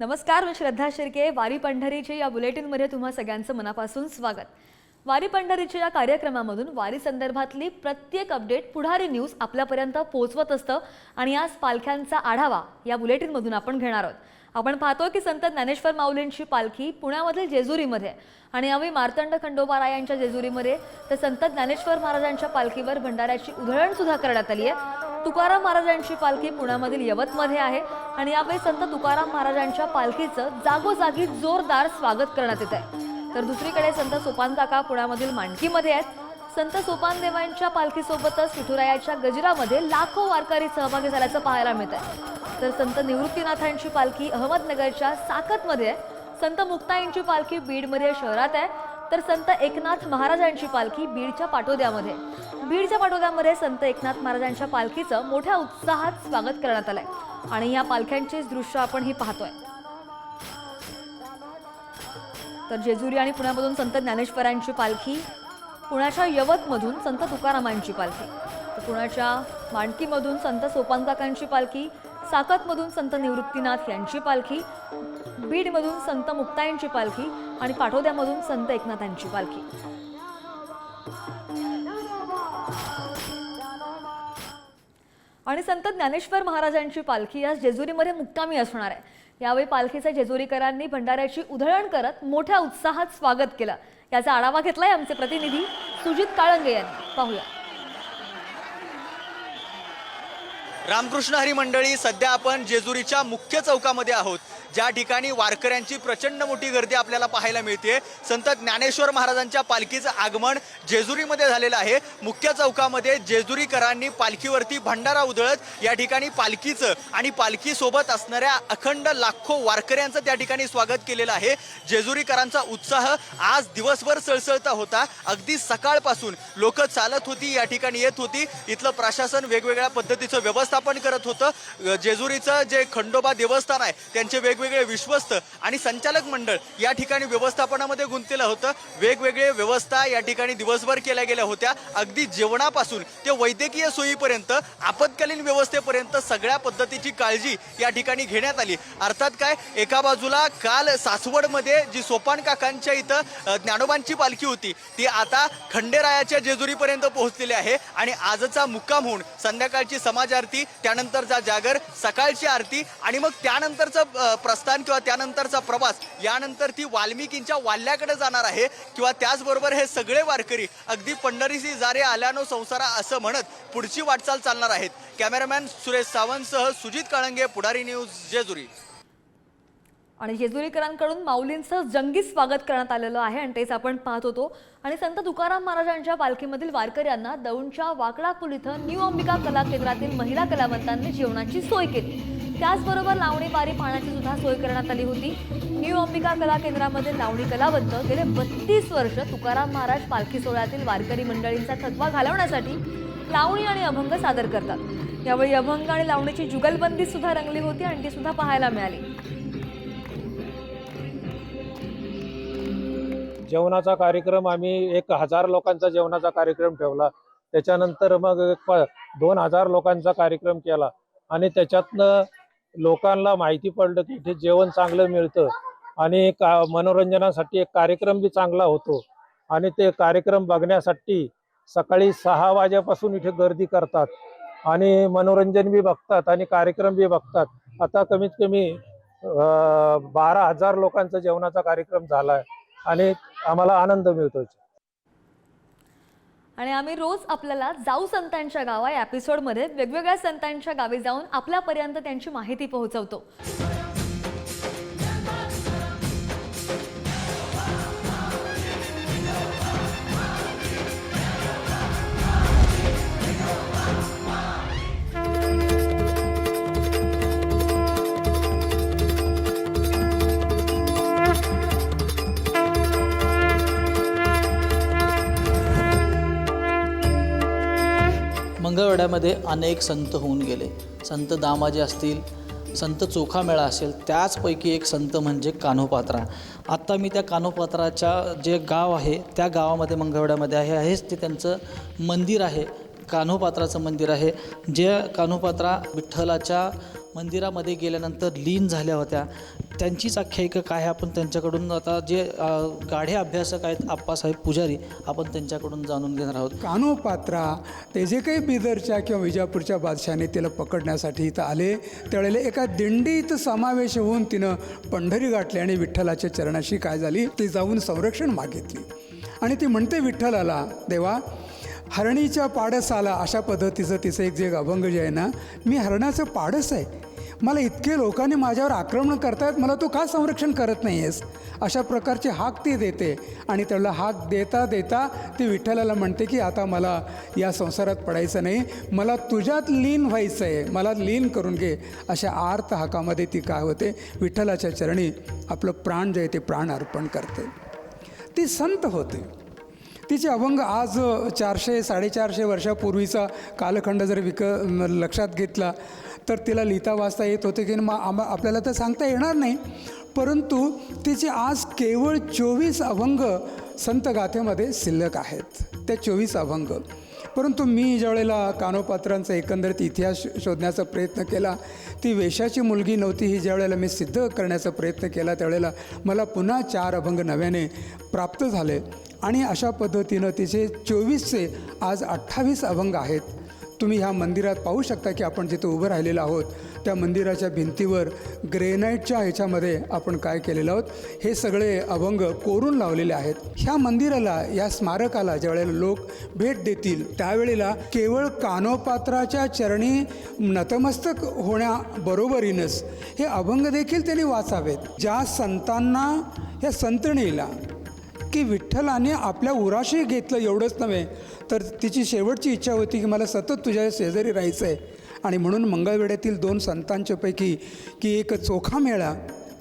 नमस्कार मी श्रद्धा शिर्के. वारी पंढरीचे या बुलेटिनमध्ये तुम्हा सगळ्यांचं मनापासून स्वागत. वारी पंढरीच्या या कार्यक्रमामधून वारी संदर्भातली प्रत्येक अपडेट पुढारी न्यूज आपल्यापर्यंत पोहोचवत असतं आणि आज पालख्यांचा आढावा या बुलेटिनमधून आपण घेणार आहोत. आपण पाहतो की संत ज्ञानेश्वर माऊलींची पालखी पुण्यामधील जेजुरीमध्ये आणि यावेळी मार्तंड खंडोबारायांच्या जेजुरीमध्ये तर संत ज्ञानेश्वर महाराजांच्या पालखीवर भंडाऱ्याची उधळण सुद्धा करण्यात आली आहे. तुकाराम महाराजांची पालखी पुण्यामधील यवतमध्ये आहे. आणि यावेळी संत तुकाराम महाराजांच्या पालखीचं जागोजागी जोरदार स्वागत करण्यात येत आहे. तर दुसरीकडे संत सोपान काका पुण्यामधील मांडकीमध्ये आहेत. संत सोपान देवांच्या पालखीसोबतच विठुरायाच्या गजरामध्ये लाखो वारकरी सहभागी झाल्याचं पाहायला मिळत आहे तर संत निवृत्तीनाथांची पालखी अहमदनगरच्या साकतमध्ये आहे. संत मुक्ताईंची पालखी बीडमध्ये शहरात आहे. तर संत एकनाथ महाराजांची पालखी बीडच्या पाटोद्यामध्ये बीडच्या पाटोद्यामध्ये संत एकनाथ महाराजांच्या पालखीचं मोठ्या उत्साहात स्वागत करण्यात आलंय. आणि या पालख्यांचेच दृश्य आपण ही पाहतोय. तर जेजुरी आणि पुण्यामधून संत ज्ञानेश्वरांची पालखी पुण्याच्या यवतमधून संत तुकारामांची पालखी तर पुण्याच्या मांडकीमधून संत सोपानकाकांची पालखी साकतमधून संत निवृत्तीनाथ यांची पालखी बीडमधून संत मुक्तायांची पालखी आणि पाठोद्यामधून संत एकनाथांची पालखी. आणि संत ज्ञानेश्वर महाराजांची पालखी आज जेजुरीमध्ये मुक्कामी असणार आहे. यावेळी पालखीचे जेजुरीकरांनी भंडाऱ्याची उधळण करत मोठ्या उत्साहात स्वागत केलं. याचा आढावा घेतलाय आमचे प्रतिनिधी सुजित काळंगे यांनी. पाहूया. रामकृष्ण हरी मंडळी सध्या आपण जेजुरीच्या मुख्य चौकामध्ये आहोत. ज्या ठिकाणी वारकऱ्यांची प्रचंड मोठी गर्दी आपल्याला पाहायला मिळते संत ज्ञानेश्वर महाराजांच्या पालखीचं आगमन जेजुरीमध्ये झालेलं आहे. मुख्य चौकामध्ये जेजुरीकरांनी पालखीवरती भंडारा उधळत या ठिकाणी पालखीचं आणि पालखीसोबत असणाऱ्या अखंड लाखो वारकऱ्यांचं त्या ठिकाणी स्वागत केलेलं आहे. जेजुरीकरांचा उत्साह आज दिवसभर सळसळता होता. अगदी सकाळपासून लोक चालत होती या ठिकाणी येत होती. इथलं प्रशासन वेगवेगळ्या पद्धतीचं व्यवस्थापन करत होतं. जेजुरीचं जे खंडोबा देवस्थान आहे त्यांचे वेगवेगळे विश्वस्त आणि संचालक मंडळ या ठिकाणी व्यवस्थापनामध्ये गुंतलेलं होतं. वेगवेगळे व्यवस्था या ठिकाणी दिवसभर केल्या गेल्या होत्या. अगदी जेवणापासून ते वैद्यकीय सोयीपर्यंत आपत्कालीन व्यवस्थेपर्यंत सगळ्या पद्धतीची काळजी या ठिकाणी घेण्यात आली. अर्थात काय? एका बाजूला काल सासवडमध्ये जी सोपान काकांच्या इथं ज्ञानोबांची पालखी होती ती आता खंडेरायाच्या जेजुरीपर्यंत पोहोचलेली आहे आणि आजचा मुक्काम होऊन संध्याकाळची समाज आरती त्यानंतरचा जागर सकाळची आरती आणि मग त्यानंतरचं प्रस्थान किंवा त्यानंतरचा प्रवास यानंतर ती वाल्मिकींच्या वाल्याकडे जाणार आहे किंवा त्याचबरोबर हे सगळे वारकरी अगदी पंढरीसी जारे आल्यानो संसारा असं म्हणत पुढची वाटचाल चालणार आहेत. कॅमेरामॅन सुरेश सावंतसह सुजित काळंगे पुढारी न्यूज जेजुरी. आणि जेजुरीकरांकडून माऊलींचं जंगी स्वागत करण्यात आलेलं आहे. आणि तेच आपण पाहत होतो. आणि संत तुकाराम महाराजांच्या पालखीमधील वारकऱ्यांना दौंडच्या वाकडा पूल इथं न्यू अंबिका कला केंद्रातील महिला कलावंतांनी जेवणाची सोय केली. त्याचबरोबर लावणी पारी पाण्याची सुद्धा सोय करण्यात आली होती. न्यू अंबिका कला केंद्रामध्ये लावणी कलावंत गेले बत्तीस वर्ष तुकाराम महाराज पालखी सोहळ्यातील वारकरी मंडळींचा थकवा घालवण्यासाठी लावणी आणि अभंग सादर करतात. यावेळी अभंग आणि लावणीची जुगलबंदी सुद्धा रंगली होती आणि ती सुद्धा पाहायला मिळाली. जेवणाचा कार्यक्रम आम्ही एक हजार लोकांचा जेवणाचा कार्यक्रम ठेवला. त्याच्यानंतर मग एक दोन हजार लोकांचा कार्यक्रम केला. आणि त्याच्यातनं लोकांना माहिती पडलं की इथे जेवण चांगलं मिळतं आणि का मनोरंजनासाठी एक कार्यक्रम बी चांगला होतो. आणि ते कार्यक्रम बघण्यासाठी सकाळी सहा वाजेपासून इथे गर्दी करतात आणि मनोरंजन बी बघतात आणि कार्यक्रम बी बघतात. आता कमीत कमी बारा हजार लोकांचा जेवणाचा कार्यक्रम झाला आहे आणि आम्हाला आनंद मिळतो आणि आम्ही रोज आपल्याला जाऊ संतांच्या गावा या एपिसोडमध्ये वेगवेगळ्या संतांच्या गावी जाऊन आपल्यापर्यंत त्यांची माहिती पोहोचवतो. मंगळवेढ्यामध्ये अनेक संत होऊन गेले. संत दामाजी असतील संत चोखामेळा असेल त्याचपैकी एक संत म्हणजे कान्होपात्रा. आत्ता मी त्या कान्होपात्राच्या जे गाव आहे त्या गावामध्ये मंगळवड्यामध्ये आहे हेच ते त्यांचं मंदिर आहे. कान्होपात्राचं मंदिर आहे जे कान्होपात्रा विठ्ठलाच्या मंदिरामध्ये गेल्यानंतर लीन झाल्या होत्या. त्यांचीच आख्यायिका काय आहे? आपण त्यांच्याकडून आता जे गाढे अभ्यासक आहेत आप्पासाहेब पुजारी आपण त्यांच्याकडून जाणून घेणार आहोत. कानोपात्रा ते जे काही बिदरच्या किंवा विजापूरच्या बादशाने तिला पकडण्यासाठी इथं आले त्यावेळेला एका दिंडीत समावेश होऊन तिनं पंढरी गाठली आणि विठ्ठलाच्या चरणाशी काय झाली ती जाऊन संरक्षण मागितली. आणि ती म्हणते विठ्ठलाला देवा हरणीच्या पाडस आला अशा पद्धतीचं तिचं एक जे अभंग जे आहे ना मी हरणाचं पाडस आहे. मला इतके लोकांनी माझ्यावर आक्रमण करतायत मला तू का संरक्षण करत नाही आहेस अशा प्रकारची हाक ती देते आणि त्याला हाक देता देता ती विठ्ठलाला म्हणते की आता मला या संसारात पडायचं नाही मला तुझ्यात लीन व्हायचं आहे मला लीन करून घे. अशा आर्त हाकामध्ये ती काय होते? विठ्ठलाच्या चरणी आपलं प्राण जे आहे ते प्राण अर्पण करते. ती संत होते. तिचे अभंग आज चारशे साडेचारशे वर्षापूर्वीचा कालखंड जर विक लक्षात घेतला तर तिला लिहिता वाचता येत होते की मग आम्हा आपल्याला तर सांगता येणार नाही. परंतु तिचे आज केवळ चोवीस अभंग संत गाथेमध्ये शिल्लक आहेत. त्या चोवीस अभंग परंतु मी ज्यावेळेला कानोपात्रांचा एकंदरीत इतिहास शोधण्याचा प्रयत्न केला ती वेशाची मुलगी नव्हती ही ज्यावेळेला मी सिद्ध करण्याचा प्रयत्न केला त्यावेळेला मला पुन्हा चार अभंग नव्याने प्राप्त झाले. आणि अशा पद्धतीनं तिचे चोवीसचे आज अठ्ठावीस अभंग आहेत. तुम्ही ह्या मंदिरात पाहू शकता की आपण जिथे उभं राहिलेलो आहोत त्या मंदिराच्या भिंतीवर ग्रेनाईटच्या ह्याच्यामध्ये आपण काय केलेलं आहोत हे सगळे अभंग कोरून लावलेले आहेत. ह्या मंदिराला या स्मारकाला ज्यावेळेला लोक भेट देतील त्यावेळेला केवळ कानोपात्राच्या चरणी नतमस्तक होण्याबरोबरीनच हे अभंग देखील त्यांनी वाचावेत. ज्या संतांना या संतणीला की विठ्ठलाने आपल्या उराशी घेतलं एवढंच नव्हे तर तिची शेवटची इच्छा होती की मला सतत तुझ्या शेजारी राहायचं आहे आणि म्हणून मंगळवेड्यातील दोन संतांच्यापैकी की एक चोखा मेळा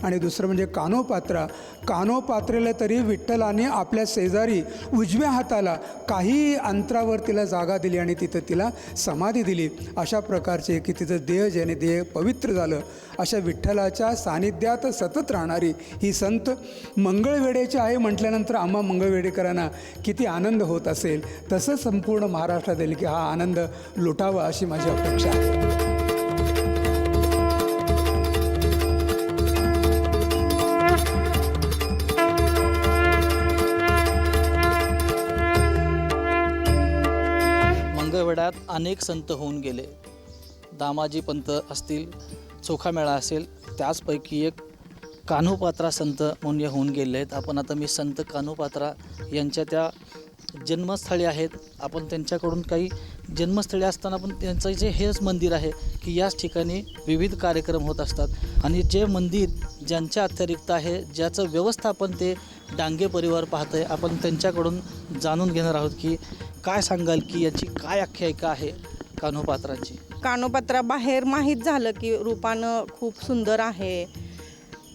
आणि दुसरं म्हणजे कानोपात्रा. कानोपात्रेला तरी विठ्ठलाने आपल्या शेजारी उजव्या हाताला काही अंतरावर तिला जागा दिली आणि तिथं तिला समाधी दिली. अशा प्रकारचे की तिचं देह ज्याने देह पवित्र झालं. अशा विठ्ठलाच्या सानिध्यात सतत राहणारी ही संत मंगळवेडेची आहे म्हटल्यानंतर आम्हा मंगळवेडेकरांना किती आनंद होत असेल. तसं संपूर्ण महाराष्ट्रात येईल की हा आनंद लुटावा अशी माझी अपेक्षा आहे. अनेक संत होऊन गेले. दामाजी पंत असतील चोखामेळा असेल त्याचपैकी एक कान्होपात्रा संत म्हणून होऊन गेले आहेत आपण आता मी संत कान्होपात्रा यांच्या त्या जन्मस्थळी आहेत. आपण त्यांच्याकडून काही जन्मस्थळी असताना पण त्यांचं जे हेच मंदिर आहे की याच ठिकाणी विविध कार्यक्रम होत असतात. आणि जे मंदिर ज्यांच्या अतिरिक्त आहे ज्याचं व्यवस्थापन ते डांगे परिवार पाहत आहे आपण त्यांच्याकडून जाणून घेणार आहोत की काय सांगाल की याची काय आख्यायिका आहे कान्होपात्रांची? कानोपात्रा बाहेर माहीत झालं की रूपानं खूप सुंदर आहे.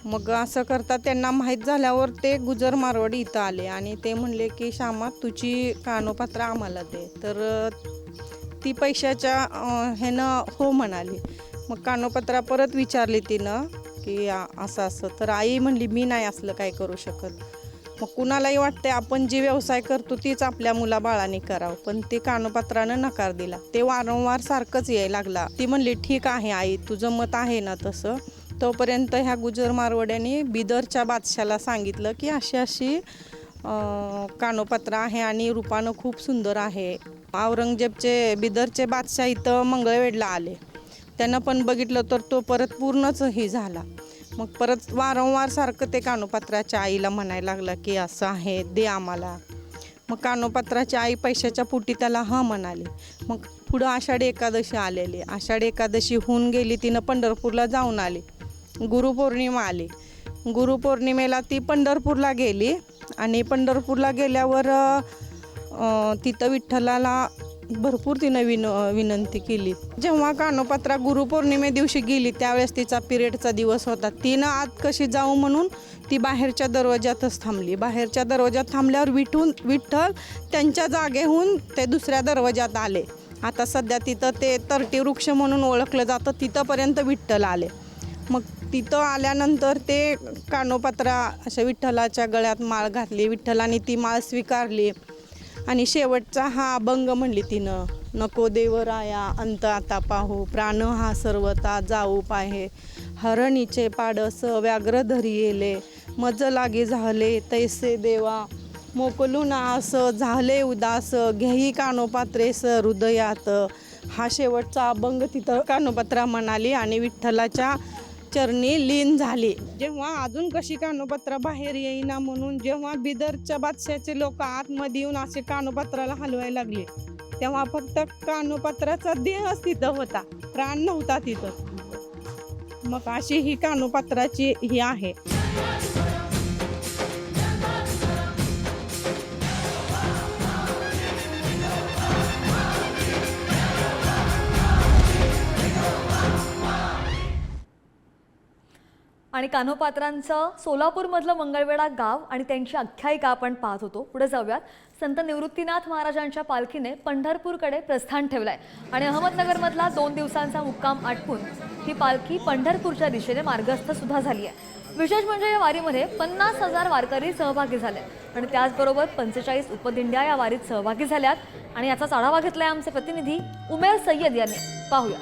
मग असं करता त्यांना माहीत झाल्यावर ते गुजर मारवाडी इथं आले आणि ते म्हणले की श्यामा तुझी कानोपात्रा आम्हाला दे. तर ती पैशाच्या ह्यानं हो म्हणाली. मग कानोपात्रा परत विचारली तिनं की असं असं. तर आई म्हणली मी नाही असलं काय करू शकत. मग कुणालाही वाटते आपण जी व्यवसाय करतो तीच आपल्या मुलाबाळाने करावं. पण ते कानोपात्रानं नकार दिला. ते वारंवार सारखंच यायला लागला. ती म्हणली ठीक आहे आई तुझं मत आहे ना तसं. तोपर्यंत ह्या गुजर मारवड्याने बिदरच्या बादशाला सांगितलं की अशी अशी अं, कानोपात्र आहे आणि रूपानं खूप सुंदर आहे. औरंगजेबचे बिदरचे बादशाह इथं मंगळवेढला आले. त्यांना पण बघितलं तर तो परत पूर्णच ही झाला. मग परत वारंवार सारखं ते कानोपात्राच्या आईला म्हणायला लागलं की असं आहे दे आम्हाला. मग कानोपात्राची आई पैशाच्या पोटी त्याला हां म्हणाली. मग पुढं आषाढी एकादशी आलेली. आषाढी एकादशी होऊन गेली तिनं पंढरपूरला जाऊन आली. गुरुपौर्णिमा आली. गुरुपौर्णिमेला ती पंढरपूरला गेली आणि पंढरपूरला गेल्यावर तिथं विठ्ठलाला भरपूर तिनं विन विनंती केली. जेव्हा कानोपात्रा गुरुपौर्णिमे दिवशी गेली त्यावेळेस तिचा पिरियडचा दिवस होता. तिनं आत कशी जाऊ म्हणून ती बाहेरच्या दरवाज्यातच थांबली. बाहेरच्या दरवाज्यात थांबल्यावर विठून विठ्ठल त्यांच्या जागेहून ते दुसऱ्या दरवाज्यात आले. आता सध्या तिथं ते तरटी वृक्ष म्हणून ओळखलं जातं तिथंपर्यंत विठ्ठल आले. मग तिथं आल्यानंतर ते कानोपात्रा अशा विठ्ठलाच्या गळ्यात माळ घातली. विठ्ठलाने ती माळ स्वीकारली. आणि शेवटचा हा अभंग म्हणली तिनं नको देवराया अंत आता पाहू प्राण हा सर्वता जाऊ पाहे. हरणीचे पाडस व्याघ्र धरी येले मज लागे झाले तैसे देवा. मोकलून आस झाले उदास घेई कानोपात्रेस हृदयात. हा शेवटचा अभंग तिथं कानोपात्रा म्हणाली आणि विठ्ठलाच्या चरणी लीन झाली. जेव्हा अजून कशी कानोपात्रा बाहेर येईना म्हणून जेव्हा बिदरच्या बादशाचे लोक आतमध्ये येऊन असे कानोपत्राला हलवायला लागले तेव्हा फक्त कानोपात्राचा देहच तिथं होता. प्राण नव्हता तिथं. मग अशी ही कानोपात्राची ही आहे. आणि कान्होपात्रांचं सोलापूरमधलं मंगळवेढा गाव आणि त्यांची आख्यायिका आपण पाहत होतो. पुढे जाऊयात. संत निवृत्तीनाथ महाराजांच्या पालखीने पंढरपूरकडे प्रस्थान ठेवलं आहे आणि अहमदनगरमधला दोन दिवसांचा मुक्काम आटपून ही पालखी पंढरपूरच्या दिशेने मार्गस्थ सुद्धा झाली आहे विशेष म्हणजे या वारीमध्ये पन्नास हजार वारकरी सहभागी झाले. आणि त्याचबरोबर पंचेचाळीस उपदिंड्या या वारीत सहभागी झाल्यात. आणि याचाच आढावा घेतलाय आमचे प्रतिनिधी उमेर सय्यद यांनी. पाहूया.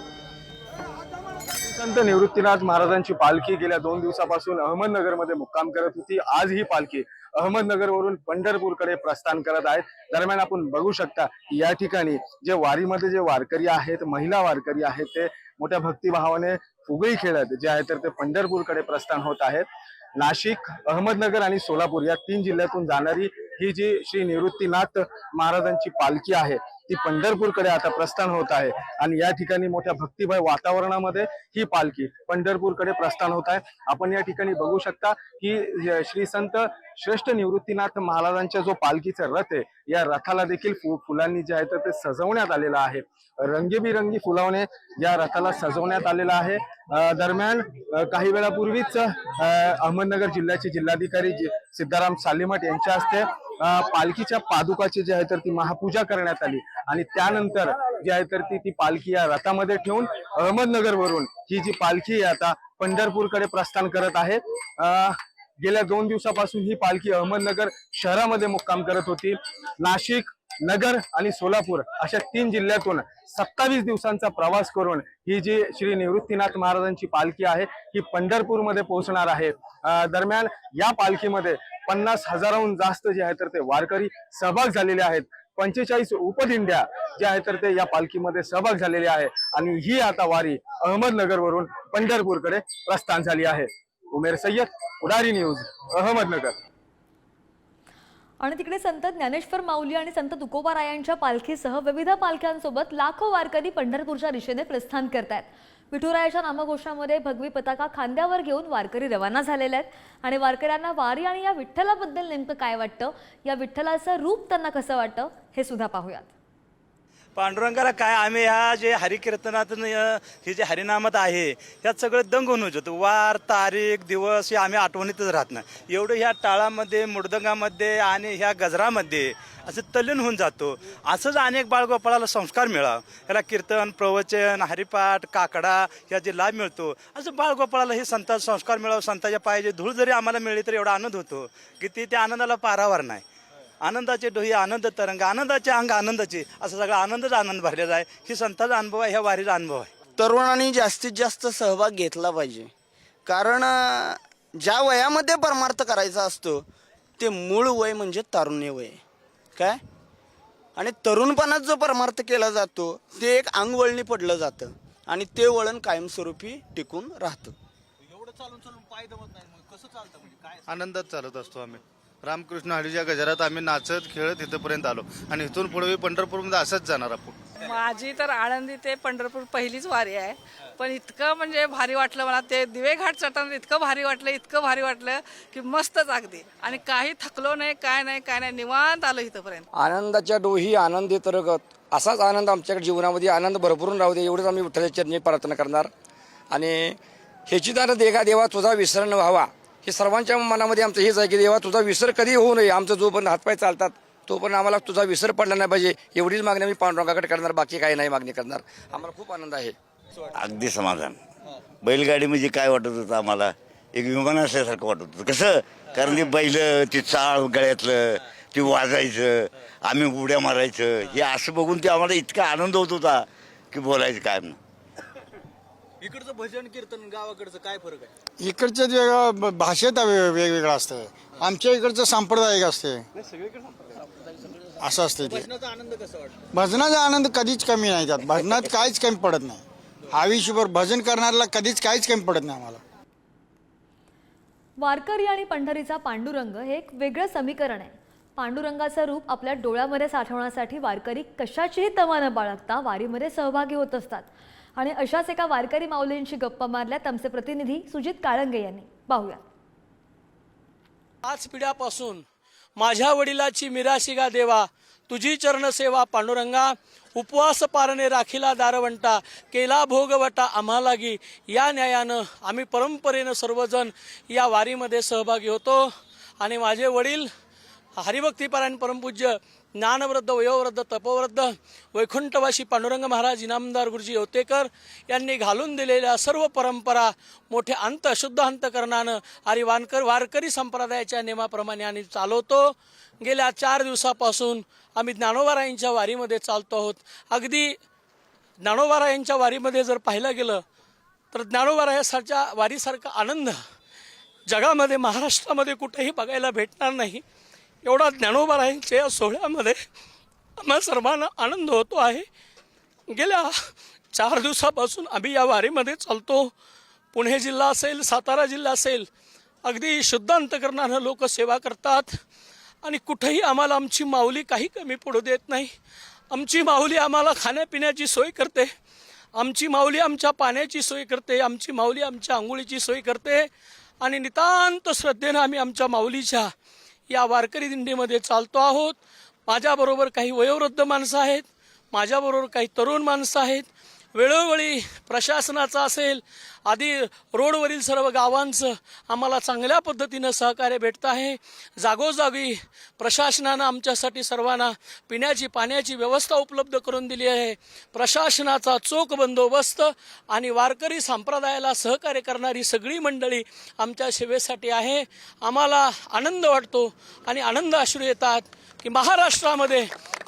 संत निवृत्तीनाथ महाराजांची पालखी गेल्या दोन दिवसापासून अहमदनगरमध्ये मुक्काम करत होती. आज ही पालखी अहमदनगरवरून पंढरपूरकडे प्रस्थान करत आहेत. दरम्यान आपण बघू शकता या ठिकाणी जे वारीमध्ये जे वारकरी आहेत महिला वारकरी आहेत ते मोठ्या भक्तिभावाने फुगई खेळत जे आहे तर ते पंढरपूरकडे प्रस्थान होत आहेत. नाशिक अहमदनगर आणि सोलापूर या तीन जिल्ह्यातून जाणारी ही जी श्री निवृत्तीनाथ महाराजांची पालखी आहे ती पंढरपूरकडे आता प्रस्थान होत आहे. आणि या ठिकाणी मोठ्या भक्तिभय वातावरणामध्ये ही पालखी पंढरपूरकडे प्रस्थान होत आहे. आपण या ठिकाणी बघू शकता की य- श्री संत श्रेष्ठ निवृत्तीनाथ महाराजांच्या जो पालखीचा रथ आहे या रथाला देखील फु- फुलांनी जे आहे तर ते सजवण्यात आलेलं आहे. रंगीबिरंगी फुलावणे या रथाला सजवण्यात आलेलं आहे. दरम्यान काही वेळापूर्वीच अहमदनगर जिल्ह्याचे जिल्हाधिकारी सिद्धाराम सालीमठ यांच्या हस्ते पालखीच्या पादुकाची जी आहे तर ती महापूजा करण्यात आली. आणि त्यानंतर जी आहे तर ती ती पालखी या रथामध्ये ठेवून अहमदनगरवरून ही जी पालखी आहे आता पंढरपूरकडे प्रस्थान करत आहे. गेल्या दोन दिवसापासून ही पालखी अहमदनगर शहरामध्ये मुक्काम करत होती. नाशिक नगर आणि सोलापूर अशा तीन जिल्ह्यातून सत्तावीस दिवसांचा प्रवास करून ही जी श्री निवृत्तीनाथ महाराजांची पालखी आहे ही पंढरपूरमध्ये पोहोचणार आहे. दरम्यान या पालखीमध्ये पन्नास हजाराहून जास्त जे आहे तर ते वारकरी सहभाग झालेले आहेत. पंचेचाळीस उपदिंड्या जे आहे तर ते या पालखीमध्ये सहभाग झालेले आहे. आणि ही आता वारी अहमदनगरवरून पंढरपूरकडे प्रस्थान झाली आहे. उमेर सय्यद उडारी न्यूज अहमदनगर. आणि तिकडे संत ज्ञानेश्वर माऊली आणि संत तुकोबारायांच्या पालखीसह विविध पालख्यांसोबत लाखो वारकरी पंढरपूरच्या दिशेने प्रस्थान करतायत. विठुरायाच्या नामघोषामध्ये भगवी पताका खांद्यावर घेऊन वारकरी रवाना झालेले आहेत. आणि वारकऱ्यांना वारी आणि या विठ्ठलाबद्दल नेमकं काय वाटतं? या विठ्ठलाचं रूप त्यांना कसं वाटतं? हे सुद्धा पाहूयात. पांडुरंगाला काय आम्ही ह्या जे हरिकीर्तनातून हे जे हरिनामात आहे ह्यात सगळं दंग होऊन जातो वार तारीख दिवस हे आम्ही आठवणीतच राहत नाही. एवढं ह्या टाळामध्ये मृदंगामध्ये आणि ह्या गजरामध्ये असं तल्लीन होऊन जातो. असंच अनेक बाळगोपाळाला संस्कार मिळावा ह्याला कीर्तन प्रवचन हरिपाठ काकडा ह्या जे लाभ मिळतो. असं बाळगोपाळाला हे संतांचा संस्कार मिळावं संताच्या पायाची धूळ जरी आम्हाला मिळली तर एवढा आनंद होतो. की ती त्या आनंदाला पारावर नाही. आनंदाचे डोही आनंद तरंग आनंदाचे अंग आनंदाचे. असं सगळा आनंदच आनंद भरलेला आहे. ही संताचा अनुभव आहे ह्या वारीचा अनुभव आहे. तरुणांनी जास्तीत जास्त सहभाग घेतला पाहिजे. कारण ज्या वयामध्ये परमार्थ करायचा असतो ते मूळ वय म्हणजे तारुण्य वय. काय? आणि तरुणपणात जो परमार्थ केला जातो ते एक अंगवळणी पडलं जातं. आणि ते वळण कायमस्वरूपी टिकून राहतं. आनंदात चालत असतो आम्ही. रामकृष्ण हरीच्या गजरात आम्ही नाचत खेळत इथंपर्यंत आलो. आणि इथून पुढे पंढरपूरमध्ये असंच जाणार आपण माझी तर आळंदी ते पंढरपूर पहिलीच वारी आहे. पण इतकं म्हणजे भारी वाटलं मला. ते दिवेघाट चढताना इतकं भारी वाटलं इतकं भारी वाटलं की मस्तच अगदी. आणि काही थकलो नाही काय नाही काय नाही निवांत आलो इथंपर्यंत. आनंदाच्या डोही आनंदी तरगत. असाच आनंद आमच्याकडे जीवनामध्ये आनंद भरभरून राहू दे एवढंच आम्ही विठ्ठलाच्या चरणी प्रार्थना करणार. आणि ह्याची दान देगा देवा तुझा विसर न व्हावा. हे सर्वांच्या मनामध्ये आमचं हेच आहे की देवा तुझा विसर कधी होऊ नये. आमचं जोपर्यंत हातपाय चालतात तोपर्यंत आम्हाला तुझा विसर पडला नाही पाहिजे. एवढीच मागणी आम्ही पांडुरंगाकडे करणार बाकी काही नाही मागणी करणार. आम्हाला खूप आनंद आहे. अगदी समाधान. बैलगाडी म्हणजे काय वाटत होतं आम्हाला? एक विमान असल्यासारखं वाटत होतं. कसं? कारण ते बैल ती चाळ गळ्यातलं ते वाजायचं आम्ही उड्या मारायचं हे असं बघून ते आम्हाला इतका आनंद होत होता की बोलायचं काय म्हणून इकडचं भजन कीर्तन गावाकडचं काय फरक आहे? इकडचं वेगळं भाषेत वे- वेगवेगळं असतं. आमच्या इकडचं सांप्रदायिक असते. असं असते ते. भजनाचा आनंद कसा वाटतो? भजनाचा आनंद कधीच कमी नाही त्यात. भजनात काहीच कमी पडत नाही. आयुष्यभर भजन करणाऱ्याला कधीच काहीच कमी पडत नाही आम्हाला. वारकरी आणि पंढरीचा पांडुरंग हे एक वेगळं समीकरण आहे. पांडुरंगाचं रूप आपल्या डोळ्यामध्ये साठवण्यासाठी वारकरी कशाचीही तमा न बाळगता वारीमध्ये सहभागी होत असतात. आणि अशाच एका वारकरी माऊलींशी गप्पा मारल्यात आमचे प्रतिनिधी सुजित काळंगे यांनी. पाहूया. पाच पिढ्यापासून माझ्या वडिलाची मिराशिगा देवा तुझी चरणसेवा पांडुरंगा उपवास पारणे राखीला दारवंटा केला भोगवटा आम्हालागी या न्यायानं आम्ही परंपरेनं सर्वजण या वारीमध्ये सहभागी होतो. आणि माझे वडील हरिभक्तीपरायण परमपूज्य ज्ञानवृद्ध वयोवृद्ध तपोवृद्ध वैकुंठवासी पांडुरंग महाराज इनामदार गुरुजी होतेकर यांनी घालून दिलेल्या सर्व परंपरा मोठे अंत शुद्ध अंतकरणानं आणि वानकर वारकरी संप्रदायाच्या नियमाप्रमाणे आम्ही चालवतो. गेल्या चार दिवसापासून आम्ही ज्ञानोबारायांच्या वारीमध्ये चालतो आहोत. अगदी ज्ञानोबारायांच्या वारीमध्ये जर पाहिलं गेलं तर ज्ञानोबारायासारख्या वारीसारखा आनंद जगामध्ये महाराष्ट्रामध्ये कुठेही बघायला भेटणार नाही. एवढा ज्ञानोबारायांच्या या सोहळ्यामध्ये आम्हा सर्वांना आनंद होतो आहे. गेल्या चार दिवसापासून आम्ही या वारीमध्ये चालतो. पुणे जिल्हा असेल सातारा जिल्हा असेल अगदी शुद्ध अंतकरणानं लोक सेवा करतात. आणि कुठेही आम्हाला आमची माऊली काही कमी पडू देत नाही. आमची माऊली आम्हाला खाण्यापिण्याची सोय करते. आमची माऊली आमच्या पाण्याची सोय करते. आमची माऊली आमच्या आंघोळीची सोय करते. आणि नितांत श्रद्धेनं आम्ही आमच्या माऊलीच्या या वारकरी दिंडीमध्ये चालतो आहोत. माझ्याबरोबर काही वयोवृद्ध माणसं आहेत. माझ्याबरोबर काही तरुण माणसं आहेत. वेळोवेळी प्रशासनाचं असेल आधी रोडवरील सर्व गावांचं आम्हाला चांगल्या पद्धतीनं सहकार्य भेटतं आहे. जागोजागी प्रशासनानं आमच्यासाठी सर्वांना पिण्याची पाण्याची व्यवस्था उपलब्ध करून दिली आहे. प्रशासनाचा चोख बंदोबस्त आणि वारकरी संप्रदायाला सहकार्य करणारी सगळी मंडळी आमच्या सेवेसाठी आहे. आम्हाला आनंद वाटतो आणि आनंद अश्रू येतात की महाराष्ट्रामध्ये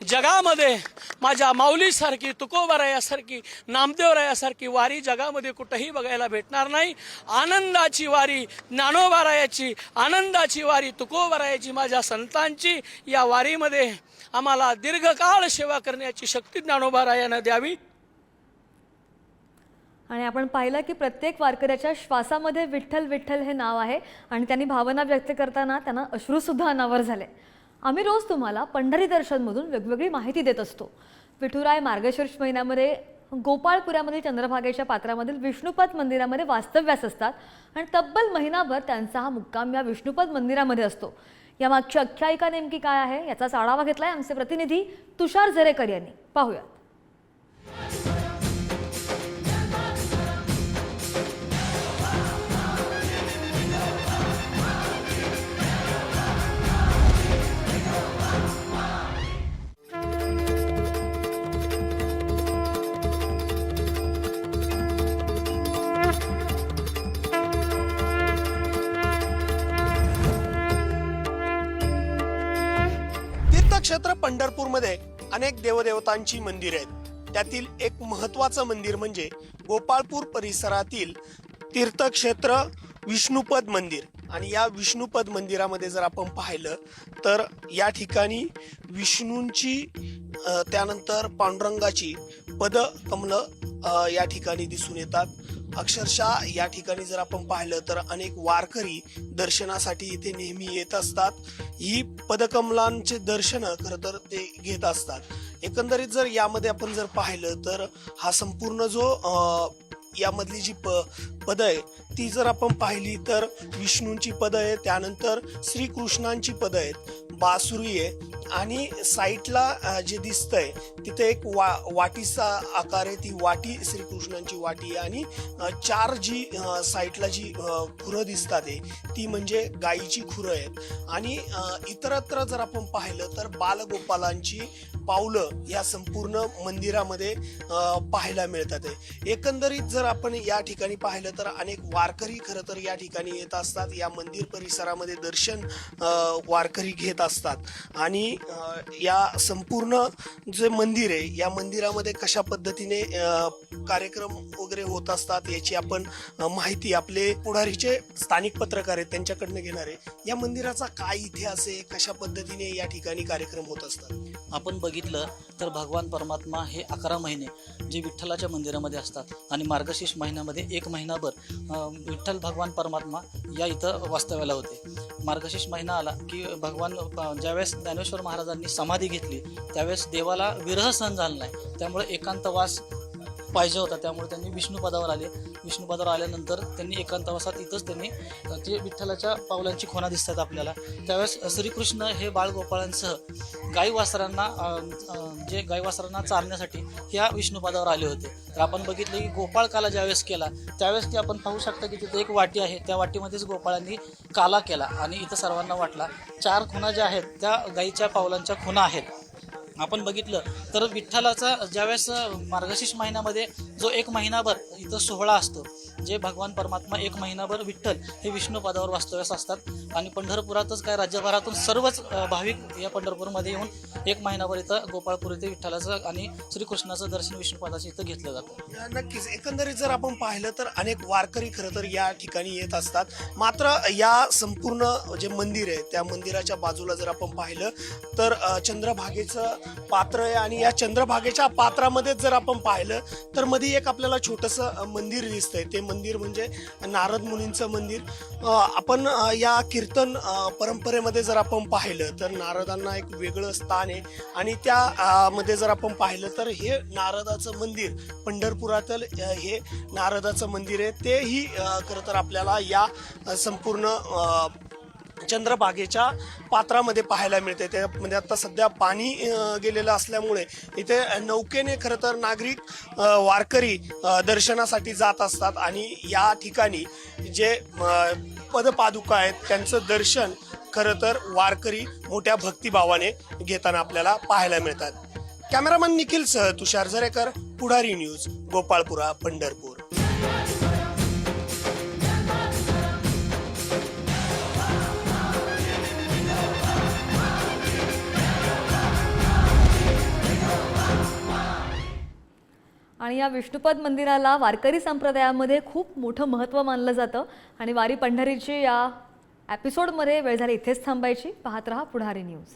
जगामध्ये माझ्या माऊलीसारखी तुकोबारायासारखी नामदेवरायासारखी वारी जगामध्ये कुठंही बघायला भेटणार नाही. आनंदाची वारी ज्ञानोबारायाची आनंदाची वारी तुकोबारायाची माझ्या संतांची या वारीमध्ये आम्हाला दीर्घकाळ सेवा करण्याची शक्ती ज्ञानोबारायानं द्यावी. आणि आपण पाहिलं की प्रत्येक वारकऱ्याच्या श्वासामध्ये विठ्ठल विठ्ठल हे नाव आहे आणि त्यांनी भावना व्यक्त करताना त्यांना अश्रूसुद्धा अनावर झाले. आम्ही रोज तुम्हाला पंढरी दर्शनमधून वेगवेगळी माहिती देत असतो. विठुराय मार्गशीर्ष महिन्यामध्ये गोपाळपुरामधील चंद्रभागेच्या पात्रामधील विष्णुपद मंदिरामध्ये वास्तव्यास असतात. आणि तब्बल महिनाभर त्यांचा हा मुक्काम या विष्णुपद मंदिरामध्ये असतो. या मागची आख्यायिका नेमकी काय आहे? याचाच आढावा घेतलाय आमचे प्रतिनिधी तुषार झरेकर यांनी. पाहूयात. तीर्थक्षेत्र पंढरपूरमध्ये अनेक देवदेवतांची मंदिर आहेत. त्यातील एक महत्वाचं मंदिर म्हणजे गोपाळपूर परिसरातील तीर्थक्षेत्र विष्णुपद मंदिर. आणि या विष्णुपद मंदिरामध्ये जर आपण पाहिलं तर या ठिकाणी विष्णूंची त्यानंतर पांडुरंगाची पद कमलं या ठिकाणी दिसून येतात. अक्षरशः या ठिकाणी जर आपण पाहिलं तर अनेक वारकरी दर्शनासाठी इथे नेहमी येत असतात. ही पदकमलांचे दर्शन खरं तर ते घेत असतात. एकंदरीत जर यामध्ये आपण जर पाहिलं तर हा संपूर्ण जो यामधली जी प पद आहे ती जर आपण पाहिली तर विष्णूंची पद आहे त्यानंतर श्रीकृष्णांची पद आहेत. बासुरी आहे आणि साईटला जे दिसतंय तिथे एक वा वाटीचा आकार आहे. ती वाटी श्रीकृष्णांची वाटी आहे आणि चार जी साईटला जी खुरं दिसतात आहे ती म्हणजे गायीची खुरं आहेत. आणि इतरत्र जर आपण पाहिलं तर बालगोपालांची पावलं या संपूर्ण मंदिरामध्ये पाहायला मिळतात आहे एकंदरीत जर आपण या ठिकाणी पाहिलं तर अनेक वारकरी खरं तर या ठिकाणी येत असतात. या मंदिर परिसरामध्ये दर्शन वारकरी घेत असतात. आणि या संपूर्ण जे मंदिर आहे या मंदिरामध्ये कशा पद्धतीने कार्यक्रम वगैरे होत असतात याची आपण माहिती आपले पुढारीचे स्थानिक पत्रकार आहेत त्यांच्याकडनं घेणार आहे. या मंदिराचा काय इतिहास आहे कशा पद्धतीने या ठिकाणी कार्यक्रम होत असतात? आपण बघितलं तर भगवान परमात्मा हे अकरा महिने जे विठ्ठलाच्या मंदिरामध्ये असतात आणि मार्गशीर्ष महिन्यामध्ये एक महिनाभर विठ्ठल भगवान परमात्मा या इथं वास्तव्याला होते. मार्गशीर्ष महिना आला की भगवान ज्यावेळेस ज्ञानेश्वर महाराजांनी समाधी घेतली त्यावेळेस देवाला विरह सहन झाला नाही. त्यामुळे एकांतवास पाहिजे होता. त्यामुळे त्यांनी विष्णुपदावर आले. विष्णुपदावर आल्यानंतर त्यांनी एकांतवासात इथंच त्यांनी जे विठ्ठलाच्या पावलांची खोना दिसतात आपल्याला त्यावेळेस श्रीकृष्ण हे बाळगोपाळांसह गाई वासरांना जे गाई वासरांना चारण्यासाठी ह्या विष्णुपदावर आले होते. तर आपण बघितलं की गोपाळ काला ज्यावेळेस केला त्यावेळेस ते आपण पाहू शकता की तिथे एक वाटी आहे. त्या वाटीमध्येच गोपाळांनी काला केला आणि इथं सर्वांना वाटला चार खुणा ज्या आहेत त्या गाईच्या पावलांच्या खुणा आहेत. आपण बघितलं तर विठ्ठलाचा ज्यावेळेस मार्गशीर्ष महिन्यामध्ये जो एक महिनाभर इथं सोहळा असतो जे भगवान परमात्मा एक महिनाभर विठ्ठल हे विष्णू पदावर वास्तव्यास असतात. आणि पंढरपुरातच काय राज्यभरातून सर्वच भाविक या पंढरपूरमध्ये येऊन एक महिनाभर इथं गोपाळपूर इथे विठ्ठलाचं आणि श्रीकृष्णाचं दर्शन विष्णूपदाचं इथं घेतलं जातं. नक्कीच. एकंदरीत जर आपण पाहिलं तर अनेक वारकरी खरं तर या ठिकाणी येत असतात. मात्र या संपूर्ण जे मंदिर आहे त्या मंदिराच्या बाजूला जर आपण पाहिलं तर चंद्रभागेचं पात्र आहे. आणि या चंद्रभागेच्या पात्रामध्ये जर आपण पाहिलं तर मध्ये एक आपल्याला छोटंसं मंदिर दिसतंय. ते मंदिर म्हणजे नारद मुनींचं मंदिर. आपण या कीर्तन परंपरेमध्ये जर आपण पाहिलं तर नारदांना एक वेगळं स्थान आहे. आणि त्या मध्ये जर आपण पाहिलं तर हे नारदाचं मंदिर पंढरपुरातील हे नारदाचं मंदिर आहे. तेही खरं तर आपल्याला या संपूर्ण चंद्रभागेच्या पात्रामध्ये पाहायला मिळते. त्यामध्ये म्हणजे आता सध्या पाणी गेलेलं असल्यामुळे इथे नौकेने खरं तर नागरिक वारकरी दर्शनासाठी जात असतात आणि या ठिकाणी जे पदपादुका आहेत त्यांचं दर्शन खरं तर वारकरी मोठ्या भक्तिभावाने घेताना आपल्याला पाहायला मिळतात. कॅमेरामन निखिल सह तुषार झरेकर पुढारी न्यूज गोपाळपुरा पंढरपूर. आणि या विष्णुपद मंदिराला वारकरी संप्रदायामध्ये खूप मोठं महत्त्व मानलं जातं. आणि वारी पंढरीची या एपिसोडमध्ये वेळ झाली इथेच थांबायची. पाहत रहा पुढारी न्यूज